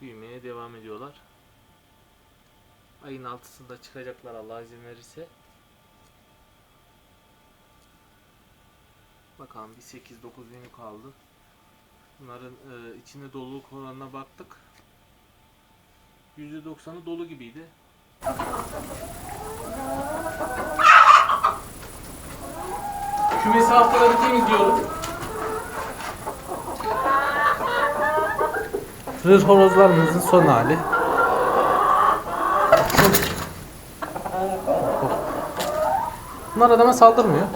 büyümeye devam ediyorlar. Ayın altısında çıkacaklar Allah izin verirse. Bakalım bir 8-9 günü kaldı. Bunların e, içinde doluluk oranına baktık. %90'ı dolu gibiydi. Kümesi haftaları temizliyorum. Rır horozlarımızın son hali. Bunlar adama saldırmıyor.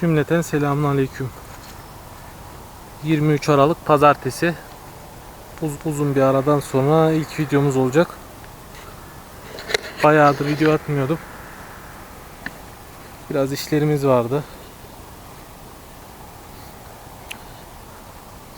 Cümleten selamun aleyküm. 23 Aralık Pazartesi. Uz uzun bir aradan sonra ilk videomuz olacak. Bayağıdır video atmıyordum. Biraz işlerimiz vardı.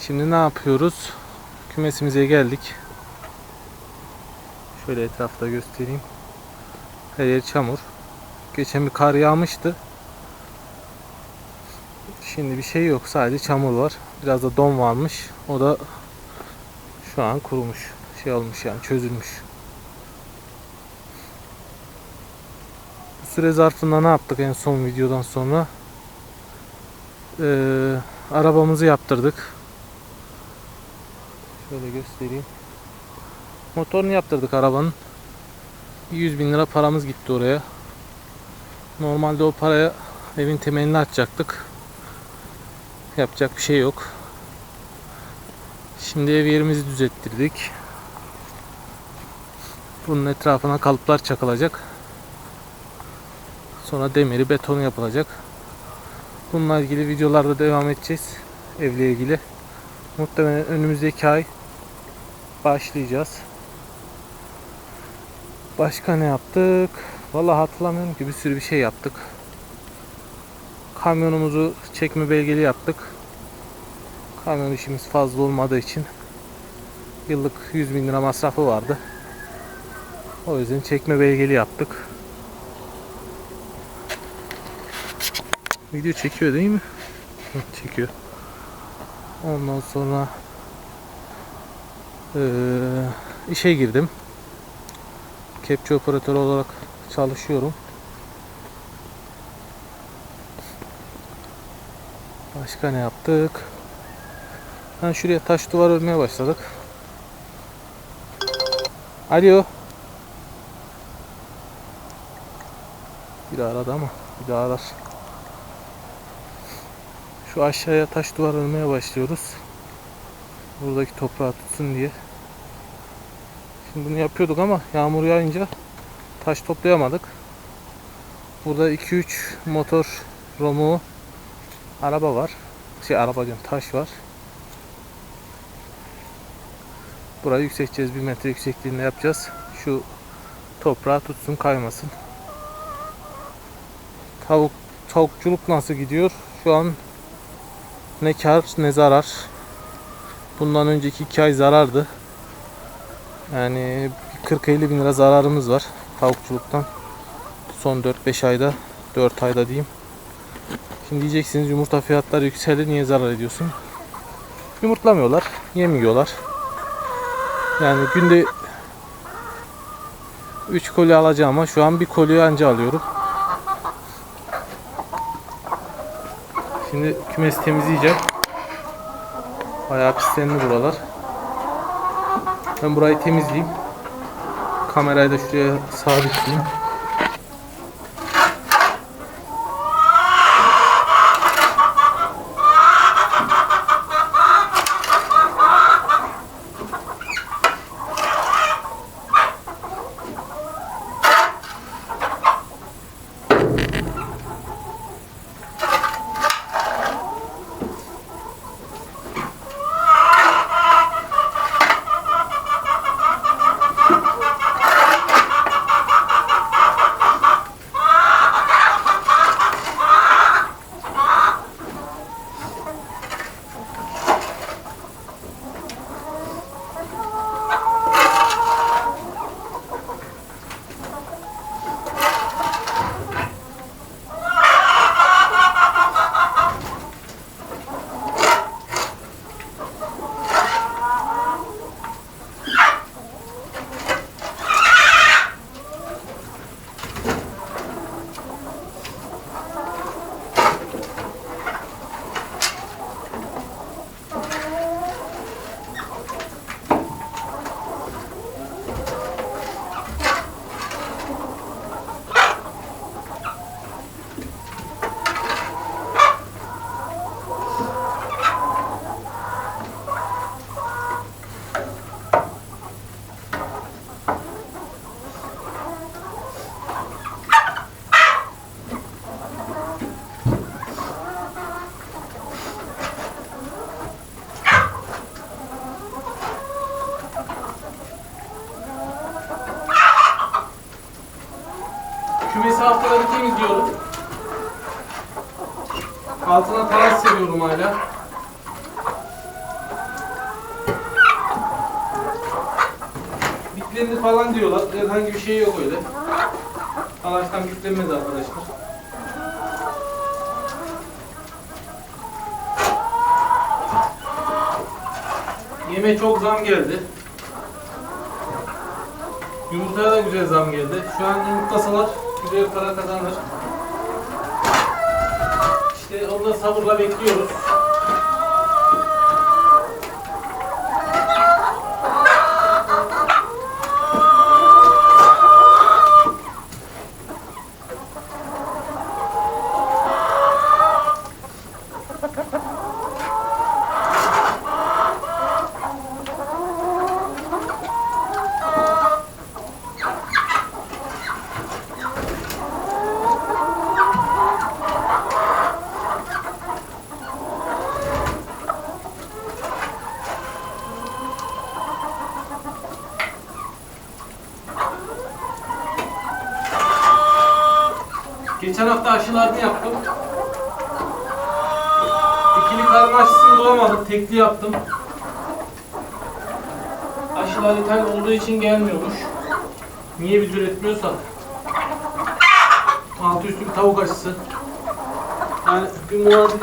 Şimdi ne yapıyoruz? Kümesimize geldik. Şöyle etrafta göstereyim. Her yer çamur. Geçen bir kar yağmıştı. Şimdi bir şey yok. Sadece çamur var. Biraz da don varmış. O da şu an kurumuş. Şey olmuş yani çözülmüş. Bu süre zarfında ne yaptık en son videodan sonra? Ee, arabamızı yaptırdık. Şöyle göstereyim. Motorunu yaptırdık arabanın. 100 bin lira paramız gitti oraya. Normalde o paraya evin temelini açacaktık. Yapacak bir şey yok. Şimdi ev yerimizi düzelttirdik. Bunun etrafına kalıplar çakılacak. Sonra demiri betonu yapılacak. Bununla ilgili videolarda devam edeceğiz. Evle ilgili. Muhtemelen önümüzdeki ay başlayacağız. Başka ne yaptık? Vallahi hatırlamıyorum ki bir sürü bir şey yaptık. Kamyonumuzu çekme belgeli yaptık. Kamyon işimiz fazla olmadığı için yıllık 100 bin lira masrafı vardı. O yüzden çekme belgeli yaptık. Video çekiyor değil mi? Çekiyor. Ondan sonra eee, işe girdim. Kepçe operatörü olarak çalışıyorum. Başka ne yaptık? Ben şuraya taş duvar örmeye başladık. Alo. Bir daha ama bir daha arar. Şu aşağıya taş duvar örmeye başlıyoruz. Buradaki toprağı tutsun diye. Şimdi bunu yapıyorduk ama yağmur yağınca taş toplayamadık. Burada 2-3 motor romu araba var. Şey araba diyorum taş var. Burayı yükselteceğiz. Bir metre yüksekliğinde yapacağız. Şu toprağı tutsun kaymasın. Tavuk tavukçuluk nasıl gidiyor? Şu an ne kar ne zarar. Bundan önceki 2 ay zarardı. Yani 40-50 bin lira zararımız var tavukçuluktan. Son 4-5 ayda, 4 ayda diyeyim. Şimdi diyeceksiniz yumurta fiyatları yükseldi niye zarar ediyorsun? Yumurtlamıyorlar, yemiyorlar. Yani günde 3 koli alacağım ama şu an bir koli anca alıyorum. Şimdi kümesi temizleyeceğim. Bayağı pislendi buralar. Ben burayı temizleyeyim. Kamerayı da şuraya sabitleyeyim. Bitlenir falan diyorlar. Herhangi bir şey yok öyle. Ağaçtan bitlenmez arkadaşlar. Yeme çok zam geldi. Yumurtaya da güzel zam geldi. Şu an yumurtlasalar güzel para kazanır. İşte onu da sabırla bekliyoruz. Aşılarını yaptım. İkili karın aşısını bulamadım. Tekli yaptım. Aşılar ithal olduğu için gelmiyormuş. Niye biz üretmiyorsak? Altı üstü bir tavuk aşısı. Yani bir muadili...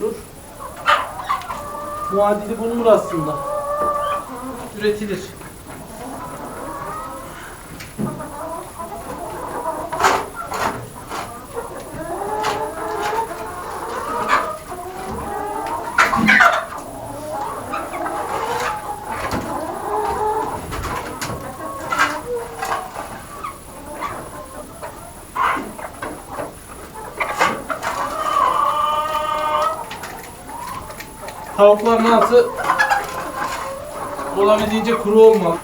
Dur. Muadili bulunur aslında. Üretilir. Tavukların altı olabildiğince kuru olmalı.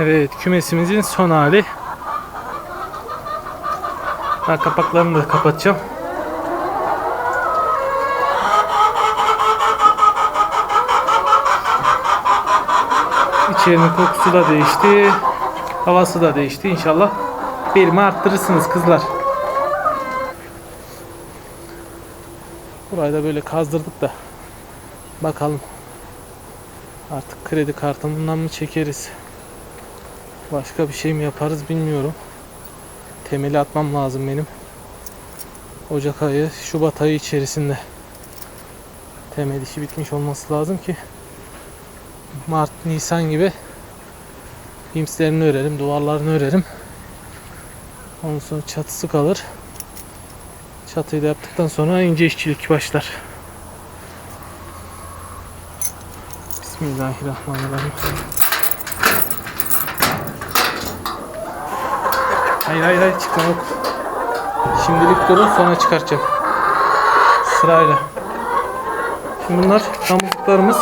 Evet kümesimizin son hali. Ben kapaklarını da kapatacağım. İçerinin kokusu da değişti. Havası da değişti. İnşallah verimi arttırırsınız kızlar. Burayı da böyle kazdırdık da bakalım. Artık kredi kartımından mı çekeriz? Başka bir şey mi yaparız bilmiyorum. Temeli atmam lazım benim. Ocak ayı, Şubat ayı içerisinde temel işi bitmiş olması lazım ki Mart, Nisan gibi bimslerini örerim, duvarlarını örerim. Ondan sonra çatısı kalır. Çatıyı da yaptıktan sonra ince işçilik başlar. Bismillahirrahmanirrahim. Hayır hayır hayır çıkma yok. Şimdilik durun sonra çıkartacağım. Sırayla. Şimdi bunlar damızlıklarımız.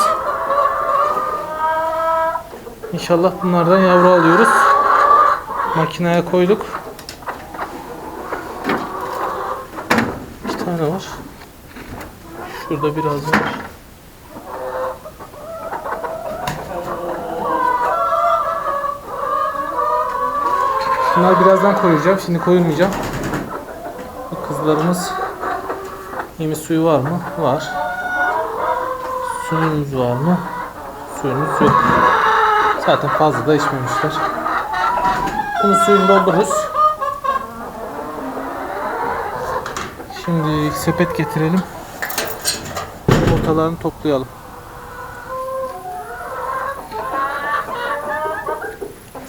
İnşallah bunlardan yavru alıyoruz. Makineye koyduk. İki tane var. Şurada biraz var. Bunlar birazdan koyacağım. Şimdi koyulmayacağım. Bu kızlarımız yemi suyu var mı? Var. Suyumuz var mı? Suyumuz yok. Zaten fazla da içmemişler. Bunu suyunu doldururuz. Şimdi sepet getirelim. Yumurtalarını toplayalım.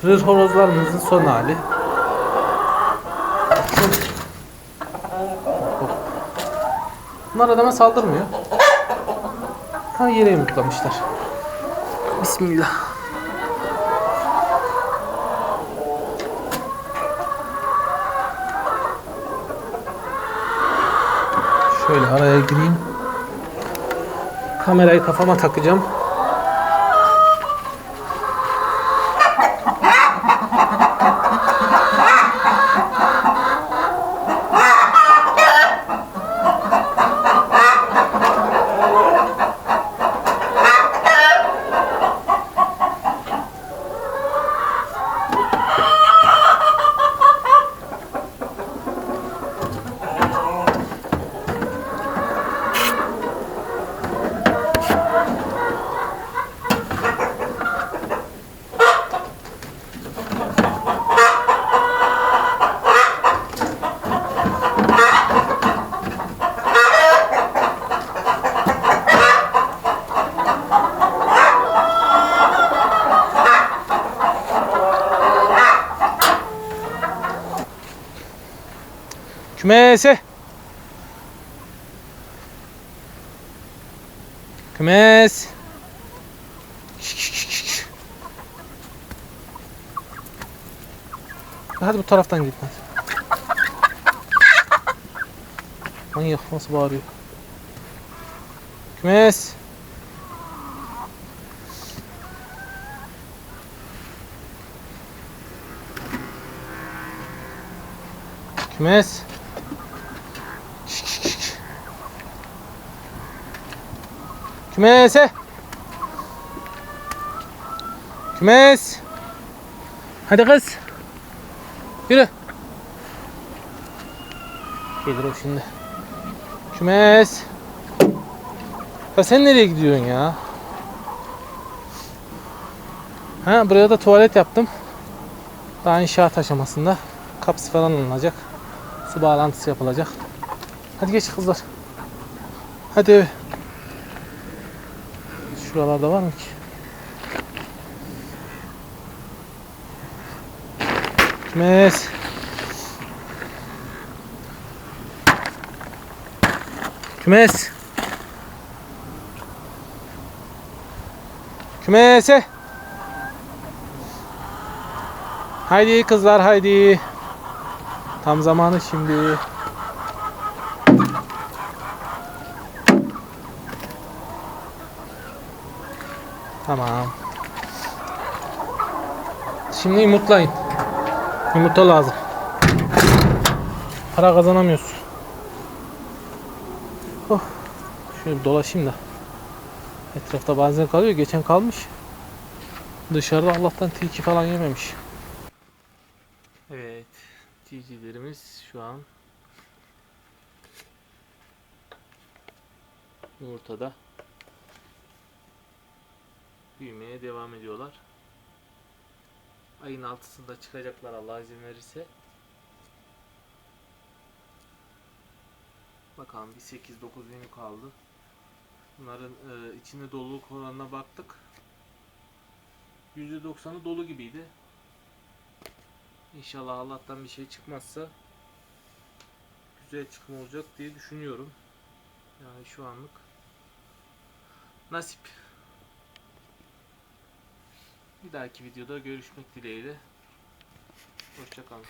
Rır horozlarımızın son hali. Bunlar adama saldırmıyor. Ha yere yumurtlamışlar. Bismillah. Şöyle araya gireyim. Kamerayı kafama takacağım. Kümese. Kümes. Hadi bu taraftan git. Hadi. Manyak nasıl bağırıyor. Kümes. Kümes. Kümese. Kümes. Hadi kız. Yürü. Gelir o şimdi. Kümes. Ya sen nereye gidiyorsun ya? Ha buraya da tuvalet yaptım. Daha inşaat aşamasında. Kapısı falan alınacak. Su bağlantısı yapılacak. Hadi geç kızlar. Hadi eve. Şuralarda var mı ki? Kümes. Kümes. Kümese. Haydi kızlar haydi. Tam zamanı şimdi. Tamam. şimdi yumurtlayın. Yumurta lazım. Para kazanamıyorsun. Oh. Şöyle dolaşayım da. Etrafta bazen kalıyor. Geçen kalmış. Dışarıda Allah'tan tilki falan yememiş. Evet. Civcivlerimiz şu an yumurtada büyümeye devam ediyorlar. Ayın altısında çıkacaklar Allah izin verirse. Bakalım bir 8-9 günü kaldı. Bunların e, içinde doluluk oranına baktık. %90'ı dolu gibiydi. İnşallah Allah'tan bir şey çıkmazsa güzel çıkım olacak diye düşünüyorum. Yani şu anlık nasip. Bir dahaki videoda görüşmek dileğiyle. Hoşçakalın.